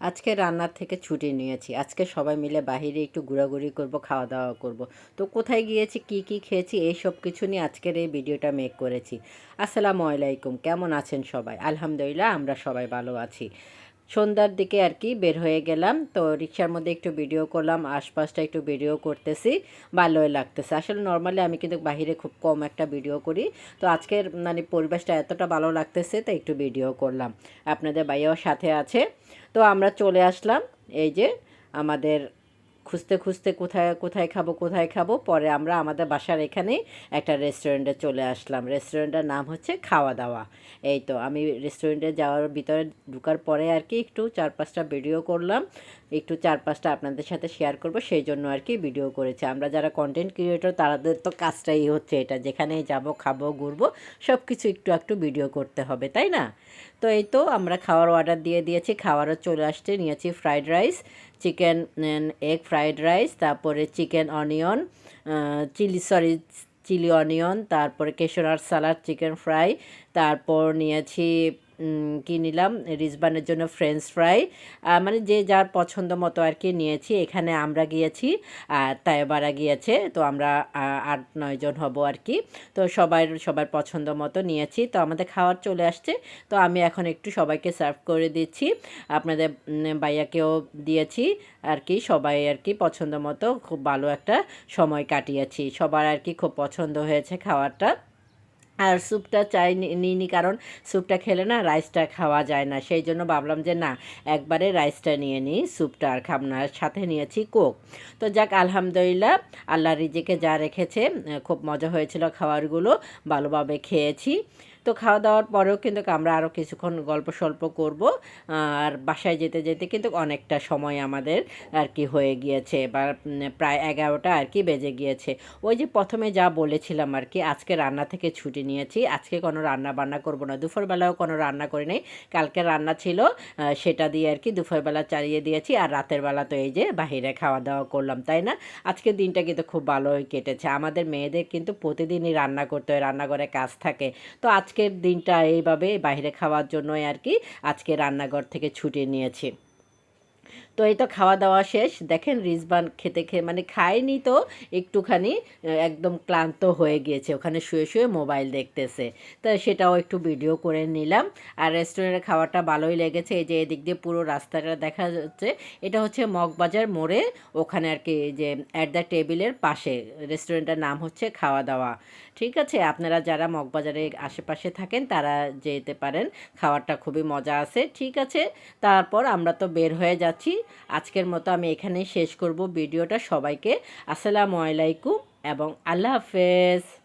আজকে রান্নার থেকে ছুটি নিয়েছি। আজকে সবাই মিলে বাহিরে একটু ঘোরাঘুরি করব খাওয়া দাওয়া করব। তো কোথায় গিয়েছি, কি কি খেয়েছি, এই সব কিছু নিয়ে আজকের এই ভিডিওটা মেক করেছি। আসসালামু আলাইকুম, কেমন আছেন সবাই? আলহামদুলিল্লাহ, আমরা সবাই ভালো আছি। সন্ধ্যার দিকে আর কি বের হয়ে গেলাম। তো রিক্সার মধ্যে একটু ভিডিও করলাম, আশপাশটা একটু ভিডিও করতেছি, ভালোই লাগতেছে। আসলে নর্মালি আমি কিন্তু বাহিরে খুব কম একটা ভিডিও করি। তো আজকের মানে পরিবেশটা এতটা ভালো লাগতেছে তো একটু ভিডিও করলাম। আপনাদের ভাইয়াও সাথে আছে। তো আমরা চলে আসলাম, এই যে আমাদের খুঁজতে খুঁজতে কোথায় কোথায় খাব কোথায় খাব, পরে আমরা আমাদের বাসার এখানে একটা রেস্টুরেন্টে চলে আসলাম। রেস্টুরেন্টের নাম হচ্ছে খাওয়া দাওয়া। এই তো, আমি রেস্টুরেন্টে যাওয়ার ভিতরে ঢুকার পরে আর কি একটু চার পাঁচটা ভিডিও করলাম। একটু চার পাঁচটা আপনাদের সাথে শেয়ার করব, সেই জন্য আর কি ভিডিও করেছি। আমরা যারা কন্টেন্ট ক্রিয়েটর তাদের তো কাজটাই হচ্ছে এটা, যেখানেই যাব, খাব, ঘুরবো সব কিছু একটু একটু ভিডিও করতে হবে, তাই না? তো এই তো, আমরা খাওয়ার অর্ডার দিয়ে দিয়েছি, খাওয়ারও চলে আসছে, নিয়েছি fried rice chicken egg fried rice তারপরে chicken onion chilli sorry chilli onion তারপরে কেশরার সালাড চিকেন ফ্রাই তারপর নিয়েছি কি নিলাম? রিজবানের জন্য ফ্রেঞ্চ ফ্রাই মানে যে যার পছন্দ মতো আর কি নিয়েছি। এখানে আমরা গিয়েছি, আর তাইবারা গিয়েছে, তো আমরা আট নয়জন হব আর কি। তো সবাই, সবার পছন্দ মতো নিয়েছি। তো আমাদের খাওয়ার চলে আসছে। তো আমি এখন একটু সবাইকে সার্ভ করে দিচ্ছি। আপনাদের ভাইয়াকেও দিয়েছি আর কি। সবাই আর কি পছন্দ মতো খুব ভালো একটা সময় কাটিয়েছি। সবার আর কি খুব পছন্দ হয়েছে খাবারটা আর স্যুপটা চাই নিইনি কারণ স্যুপটা খেলে না রাইসটা খাওয়া যায় না। সেই জন্য ভাবলাম যে না, একবারে রাইসটা নিয়ে নিই, স্যুপটা আর খাব না। সাথে নিয়েছি কোক। তো যাক, আলহামদুলিল্লাহ আল্লাহ রিজিকে যা রেখেছে খুব মজা হয়েছিল খাবারগুলো, ভালোভাবে খেয়েছি। তো খাওয়া দাওয়ার পরেও কিন্তু আমরা আরও কিছুক্ষণ গল্প সল্প করব। আর বাসায় যেতে যেতে কিন্তু অনেকটা সময় আমাদের আর কি হয়ে গিয়েছে বা প্রায় এগারোটা আর কি বেজে গিয়েছে। ওই যে প্রথমে যা বলেছিলাম আর কি, আজকে রান্না থেকে ছুটি নিয়েছি। আজকে কোনো রান্না বান্না করব না। দুপুরবেলাও কোনো রান্না করি নেই। কালকে রান্না ছিল সেটা দিয়ে আর কি দুপুরবেলা চালিয়ে দিয়েছি। আর রাতের বেলা তো এই যে বাহিরে খাওয়া দাওয়া করলাম, তাই না? আজকের দিনটা কিন্তু খুব ভালোই কেটেছে। আমাদের মেয়েদের কিন্তু প্রতিদিনই রান্না করতে হয়, রান্নাঘরে কাজ থাকে। তো আজ আজকের দিনটা এইভাবে বাইরে খাওয়ার জন্যই আর কি আজকে রান্নাঘর থেকে ছুটে নিয়েছি। তো এই তো খাওয়া দাওয়া শেষ। দেখেন রিজবান খেতে খেয়ে মানে খায়নি তো, একটুখানি একদম ক্লান্ত হয়ে গিয়েছে। ওখানে শুয়ে শুয়ে মোবাইল দেখতেছে। তো সেটাও একটু ভিডিও করে নিলাম। আর রেস্টুরেন্টের খাওয়াটা ভালোই লেগেছে। এই যে এদিক দিয়ে পুরো রাস্তাটা দেখা যাচ্ছে, এটা হচ্ছে মগবাজার মোড়ে। ওখানে আর কি যে অ্যাট দ্য টেবিলের পাশে, রেস্টুরেন্টের নাম হচ্ছে খাওয়া দাওয়া ঠিক আছে? আপনারা যারা মগবাজারে আশেপাশে থাকেন, তারা যেতে পারেন। খাওয়ারটা খুবই মজা আছে। ঠিক আছে? তারপর আমরা তো বের হয়ে যাচ্ছি। আজকের মতো আমি এখানেই শেষ করব ভিডিওটা। সবাইকে আসসালামু আলাইকুম এবং আল্লাহ হাফেজ।